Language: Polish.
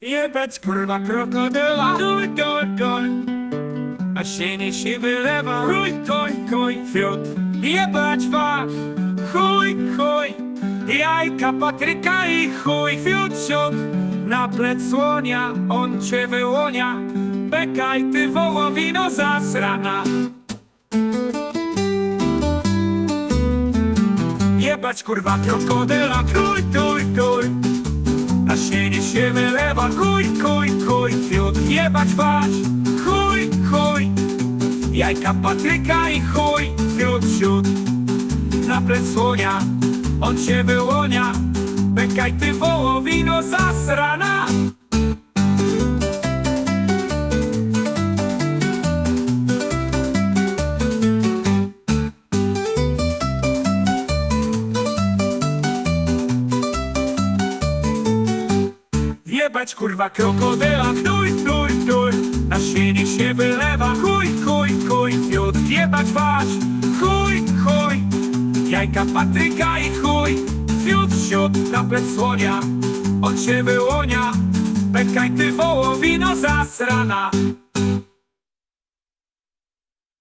Jebać kurwa krokodyla. Duj, duj, duj A sienie się wylewa. Chuj, kuj, kuj, fiut. Jebać was. Chuj, chuj. Jajka Patryka i chuj Fiut, siut Na plec słonia On cię wyłonia. Bekaj ty wołowino zasrana. Jebać kurwa krokodyla. Kuj, kuj, kuj Kuj, kuj, kuj Fiut jebać was Chuj, chuj Jajka Patryka i chuj Fiut, siut Na plec słonia On się wyłonia. Bekaj ty wołowino zasrana Jebać kurwa krokodyla. Knuj, knuj, knuj Na sienie się wylewa. Chuj, chuj, chuj Fiut jebać was Chuj, chuj Jajka Patryka i chuj. Fiut, siut Na plec słonia On się wyłonia. Bekaj ty wołowino zasrana